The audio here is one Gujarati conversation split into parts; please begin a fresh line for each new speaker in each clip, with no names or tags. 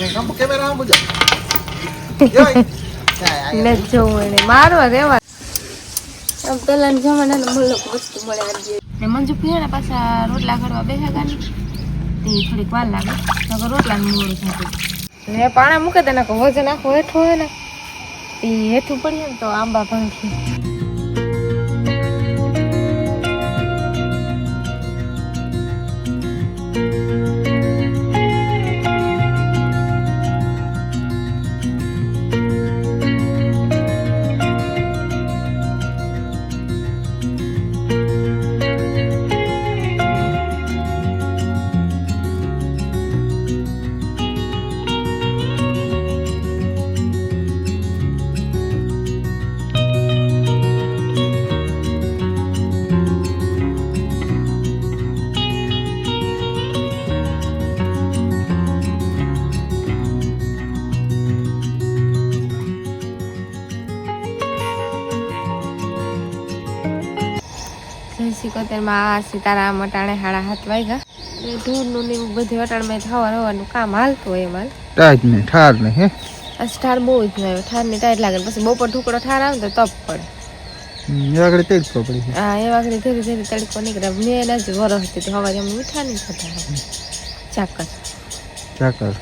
Kamu કેમેરા આમ.
ને જોવું મારવા રેવા આમ પેલા જમાના મુલ્લક વસ્તુ મળે આજે ને મંજુ પીએ પાછા રોટલા કરવા બેસા ગાની તે થોડીક વાર લાગે. તો રોટલા મોડું થતું ને પાણા મૂકે તને કહો વજન આખો હેઠો હોય ને. તે હેઠું પડીએ ને તો આંબા ભાંગી સિકોતેરમાં આ સીતારામ અટાણે હાડા હાથ વાગ્યા. એ ઢોરનું ને એવું બધું અટાણમાં થવા રહેવાનું કામ હાલતું હોય એમાં
ટાયર ને ઠાર ને હે?
ઠાર બહુ જ ના ઠાર ને ટાઈટ લાગે પછી બપોર ઠુકડો ઠાર આવે તો તપ પડે.
એ
હા એ ધીરે ધીરે તડકો નીકળે. મેં એના જ વરસ હતી તો હવા અમે મીઠા નહીં થતા ચાકર.
ચાકર.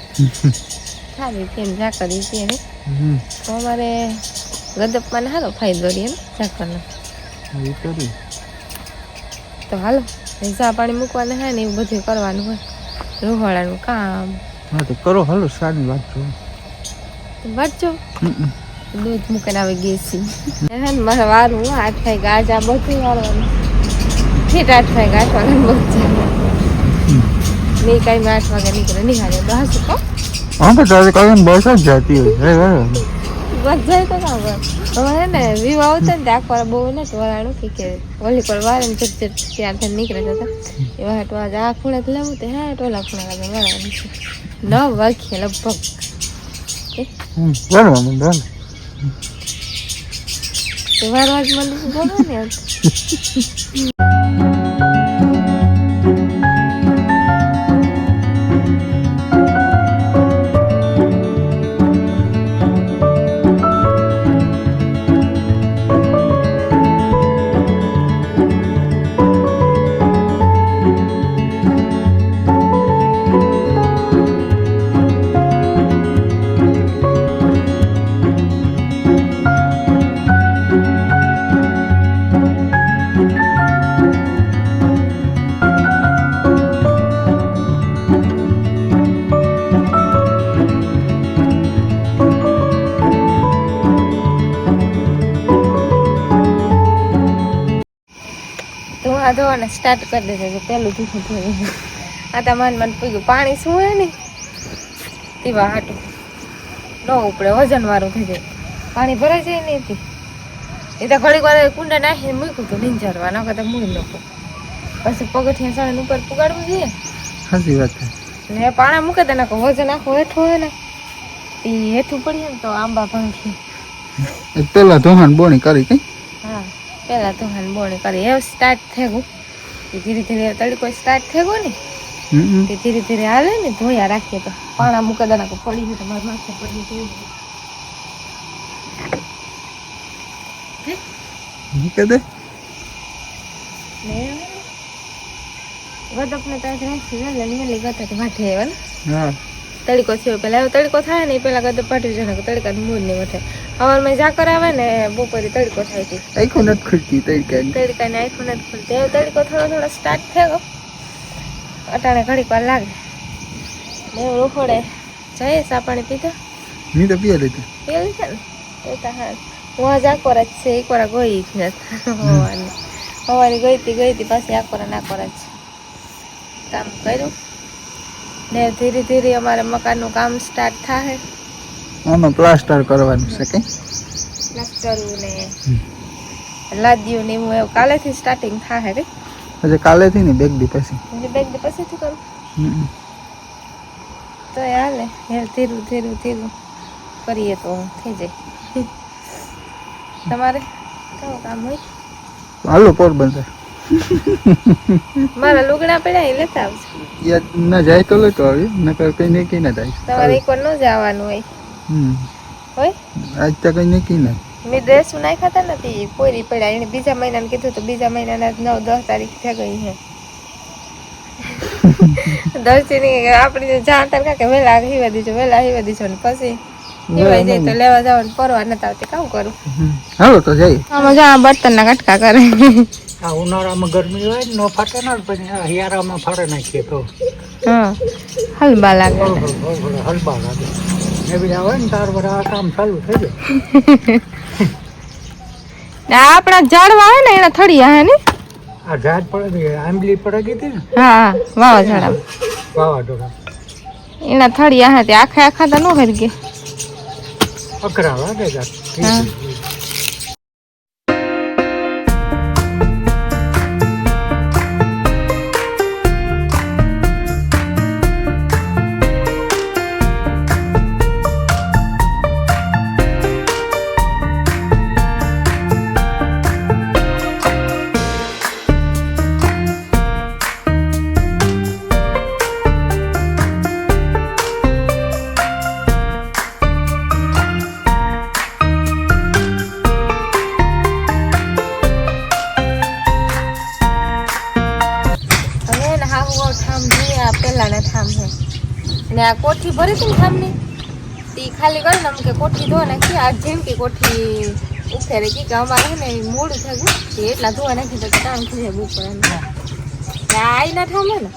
સારી કેમ ચાકર ઈ છે તો અમારે ગદપમાં ને સારો ફાયદો રહે ને ચાકરનો.
એ કરી.
તો હાલો ચા પાણી મૂકવાના હે ને એવું બધું કરવાનું હોય. રોહવાળાનું કામ.
હા તો કરો હાલો સાની વાત જો
વાંચો. દૂધ મૂકીને આવે ગેસી હે ને મારે વારું હું આઠ થાય ગાજા બધું વાળવાનું. ઠીક આઠ થાય ગાંઠ વાગે બધું નહીં કાંઈ આઠ વાગે નીકળે. નિહાળે. હાસું કહો
હા તો તારે કાંઈ બસ જ જતી હોય.
જાય તો કામ કરે હવે ને વ્યૂ આવતા ને આખો બહુ ને તો વરાણું કે કે ઓલી પર વારે ને ચટ ચટ થઈને નીકળે જતા એવા હાટુ આજ આ ખૂણે લેવું તે હા ટોલા ખૂણે કાંઈ વરાણું છે લગભગ.
બરાબર બરાબર
તે વાર વાર મને શું ને આજ. ધોવાના સ્ટાર્ટ કરી દીધું તો પેલું ધીમું ધોઈ. આ તા મન મન પીગું. પાણી શું હોય ને? પીવા હાટું. ન ઉપડે વજન વાળું થઈ જાય. પાણી ભરાઈ જાય નહીં હતી એ તો ઘડીક વાર કુંડા નાખીને મૂક્યું હતું નીંજરવા. ન કરતા મૂળ નાખું પછી પગથિયા સાડા ઉપર પુગાડવું જોઈએ.
સાચી વાત છે.
ને પાણા મૂકે તો નાખો વજન આખું હેઠું હોય ને એ હેઠું પડીએ ને તો આંબા ભાંગી.
પેલા ધોહાણ બોણી કરી કઈ?
હા. પેલા તો હાલ કરી. એવું સ્ટાર્ટ થયું ધીરે ધીરે તડકો સ્ટાર્ટ થયો ને. તે ધીરે ધીરે હાલે ને ધોયા રાખીએ તો પાણા મૂકે દાના પડી ગયું તમારે માથે પડી ગયું
મૂકે દે.
ને ગદપને તો આજે નાખી ને લઈને લઈ ગયા તે વાઠે આવ્યા ને.
હા.
તડકો થયો. પેલા એવો તડકો થાય ને એ કદાચ પાટી જાય ને તડકા મૂળ નહીં વઠે હવારમાં ઝાકર આવે ને બપોરે તડકો થાય છે.
આખો નથી ખુલતી તઈ કે
તડકા ને આખો નથી ખુલતી. એવો તડકો થોડો થોડો સ્ટાર્ટ થયો. અટાણે ઘડીક વાર લાગે. ને એવું રોફોડે જઈએ સા પાણી પીધા.
મેં તો પીએ લીધું.
પીએ છે ને? એ તો હા. હું આ આકોર જ છે એક વાર ગઈ જ નથી. હવાની હવાની ગઈ હતી ગઈ હતી પાછી આકોરા ને આકોર જ કામ કર્યું. ને ધીરે ધીરે અમારે મકાનનું કામ સ્ટાર્ટ થાય
આમાં પ્લાસ્ટર કરવાનું છે કે?
પ્લાસ્ટર ને લાદ્યું ને એવું એવું કાલેથી સ્ટાર્ટિંગ થાય રે
એટલે કાલેથી ને બેગ દી પછી.
બેગ દી પછીથી કરું.
હમ.
તો હાલે હે ધીરું ધીરું ધીરું કરીએ તો થઈ જાય. તમારે? કેવું કામ હોય?
હાલો પોરબંદર.
મારા લુગડા પડ્યા એ લેતા આવજો.
યાદ ના જાય તો લેતો આવી નકર કઈ નક્કી ના થાય.
તમારે એક વાર ન જવાનું હોય.
હમ.
હોય?
આજ તો કઈ નક્કી ના
મેં ડ્રેસ નાખ્યા નથી પોરી પડ્યા. એને બીજા મહિનાને કીધું તો બીજા મહિનાના નવ દસ તારીખ થઈ ગઈ છે. દર્શની આપણે જાણતા કા વેલા હિવા દીજો વેલા હિવા દીજો ને પછી. હિવાઈ જાય તો લેવા જવાનું પરવા નતા આવતી કામ કરું.
હાલો તો જાય
આમાં જા બર્તન ના કટકા કરે.
આ ઉનાળામાં ગરમી હોય ને નો ફાટે ને પછી આ હિયારામાં ફાડે નાખીએ તો.
હા હલબા લાગે.
હલબા લાગે. ને બીજા હોય ને તાર બધા આ કામ ચાલુ થઈ જાય.
ને આ આપણા ઝાડવા હોય ને એના થળિયા હે ને?
આ ઝાડ પડે ને આંબલી પડે ગઈ ને?
હા વાવાઝોડા.
વાવાઝોડા.
એના થળિયા હે તે આખા આખા તો ન હરી ગયા
અકરા વાગે જા
હા. ને આ કોઠી ભરી હતી ને ઠામની તી ખાલી કરી ને કે કોઠી ધોવા નાખી આ જેમ કે કોઠી ઉખેરે કે અમારે ને મોડું થઈ તે એટલા ધોવા નાખી તો કામ થઈ જાય એમ ને આ આઈના ઠામ ને?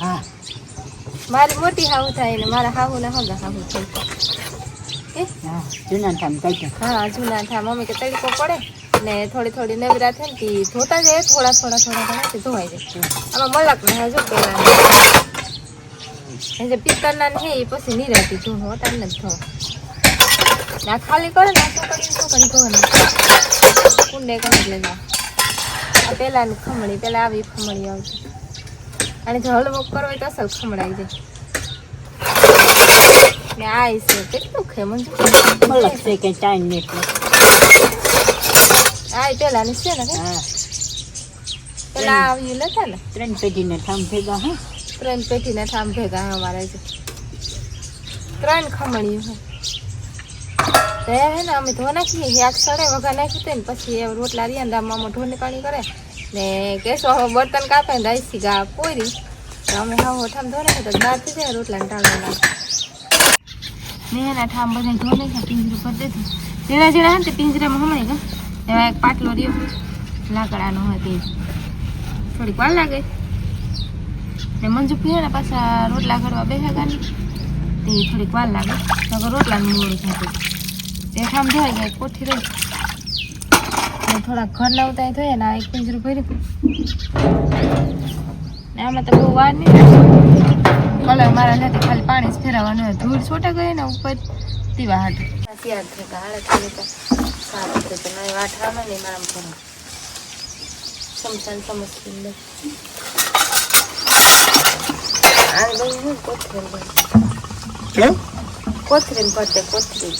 હા.
મારી મોટી હાવ થાય ને મારા હાવ ને હગા હાવ થાય એ
હા? જૂના ટાઈમ કઈ
હા જૂના થા મમ્મી કે તડકો પડે ને થોડી થોડી નવરા થાય ને ધોતા જાય થોડા થોડા થોડા થોડા ધોવાઈ જાય. આમાં મલક ને હજુ પેલા એ જે પિત્તરના ને હે એ પછી નિરાતી ધોવું હોતા ને ધો ના ખાલી કરે ને છોકરી છોકરી ધોવાનું કુંડે કરે એટલે જા આ પેલાની ખમણી પેલા આવી ખમણી આવતી અને જો હલવો કરવો હોય તો અસલ ખમણાઈ જાય ને આ છે કેટલું ખે મંજુ
મલક છે કે ટાઈમ એટલે
આ ઈ પેલાની છે ને?
હા
પેલા આવ્યું લેતા ને
ત્રણ પેઢીને ઠામ ભેગા હા
ત્રણ પેટીને થામ ભેગા અમારે છે ત્રણ ખમણીઓ છે તે હે ને અમે ધો નાખીએ યાદ સડે વગા નાખી દે ને પછી એ રોટલા રહ્યા ને મામા ઢોર નીકાળી કરે. ને કેસો બર્તન કાપે ને રાઈસી ગા પોરી. અમે હા ઠામ ધો નાખી તો દાળ થઈ જાય રોટલા ને ટાળવા નાખે ને એના ઠામ બધા ધો નાખ્યા, પિંજરું કરી દીધું જેના જેના હે ને પિંજરામાં હમણાં એવા એક પાટલો રહ્યો. લાકડાનો હોય તે. થોડીક વાર લાગે. ને મંજુ પીને પાછા રોટલા ઘડવા બેસા ગાની તે થોડીક વાર લાગે. નકર રોટલાનું મોડું થતું તે. ઠામ ધોઈ ગયા કોઠી રહી. ને થોડા ઘરના ઉતાય થયા ને આ એક પિંજરું ભર્યું. ને આમાં તો બહુ વાર નહીં કલર મારા નથી ખાલી પાણી જ ફેરવવાનું ધૂળ છોટે ગઈ ને ઉપર પીવા હાટે. તૈયાર થતા હાડે થઈ તો સારું થયું તો નહીં વાઠામાં નહીં મારા સમસાન સમસ્તી લે આ બધી હું કોથરીને ભરી.
કેમ
કોથરીને ભરતે કોથરી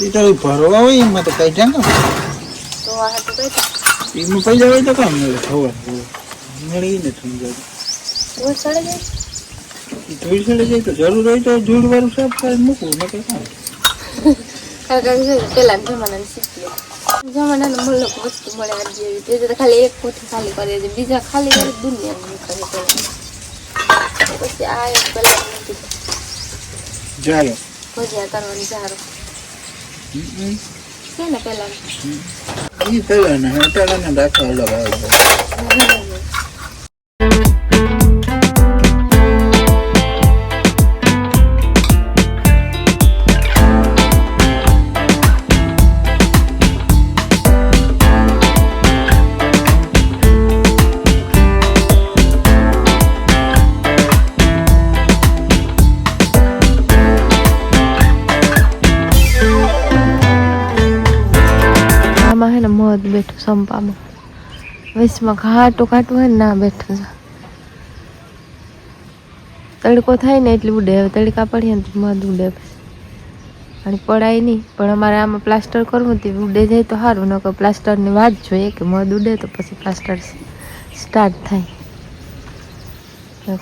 એ તો ભરવા હોય એમાં તો કઈ જાય ને
તો આ તો કઈ
એમાં પૈસા હોય તો કામ મળે ખબર મળી ને સમજાય
ધૂળ સડે જાય
ધૂળ ચડે જાય તો જરૂર હોય તો ધૂળ વાળું સાફ કરીને મૂકવું કામ
કારણ કે પેલા જમાનાને શીખી જમાનાનું મુલ્લક વસ્તુ મળે જેવી. તે ખાલી એક કોઠી ખાલી કરે છે બીજા ખાલી કરી દુનિયા પછી આ એક પેલા મૂકી.
ચાલો.
ભજીયા કરવાની સારું. છે ને પેલા
ઈ પેલા ને હટાડા ને રાખવા અલગ
બેઠું સંપામાં વચમાં ઘાટું ઘાટું હોય ને બેઠું છે. તડકો થાય ને એટલે ઉડે. હવે તડકા પડીએ ને મધ ઉડે અને પડાય નહીં. પણ અમારે આમાં પ્લાસ્ટર કરવું તે ઉડે જાય તો સારું. નકર પ્લાસ્ટરની વાત જોઈએ કે મધ ઉડે તો પછી પ્લાસ્ટર સ્ટાર્ટ થાય.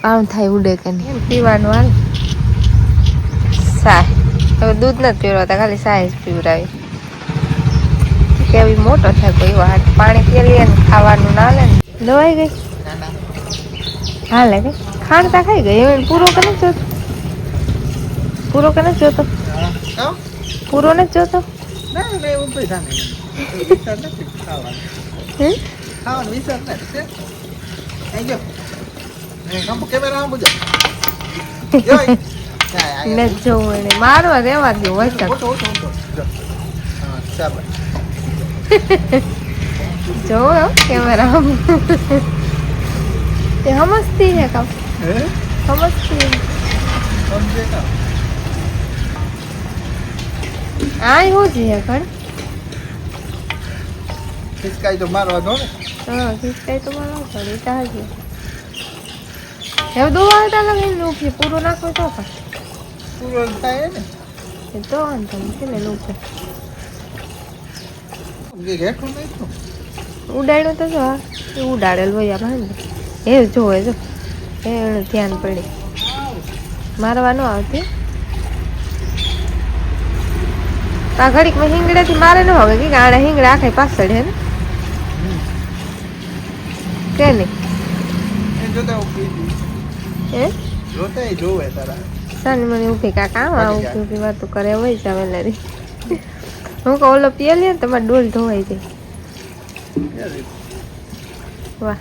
કામ થાય ઉડે કે નહીં. પીવાનું હાલ. સાય. હવે દૂધ નથી પીવડાવતા. ખાલી સાય જ પીવડાવી કેવી મોટો થાય કોઈ વાત પાણી પી લે ને ખાવાનું ના લે ને. દવાઈ ગઈ? હાલે કે? ખાણતા ખાઈ ગઈ? હવે પૂરો કે નથી જોતો? પૂરો કે નથી જોતો પૂરો નથી જોતો મારવા રેવા દો
ઓછો જો
કેમેરા તે સમજતી હે? કામ સમજતી આ હું જ હે કણ
ખિસકાઈ તો મારવા દો ને.
હા ખીચકાઈ તો મારવા પડે તાજી હવે દોવા હતા લગાવીને લૂકી પૂરો નાખો તો
પૂરો થાય ને.
એ તો અંતમ ને
કે નહીં તો
ઉડાડ્યો તો જો એ ઉડાડેલ હોય ભાઈ એ જોવે જો. એ ધ્યાન પડી. મારવા ન આવતી. આ ઘડીકમાં હિંગડાથી મારે ન હવે કે આણે હિંગડા આખે પાછળ હે ને. કે નહીં?
ઊભી જોવે
સાની મને ઊભી કાકા કામ આવું ઊભી વાતો કરે હોય અમે લરી. હું કહું ઓલો પીએ લે ને તમારે ડોલ ધોવાઈ જાય વાહ.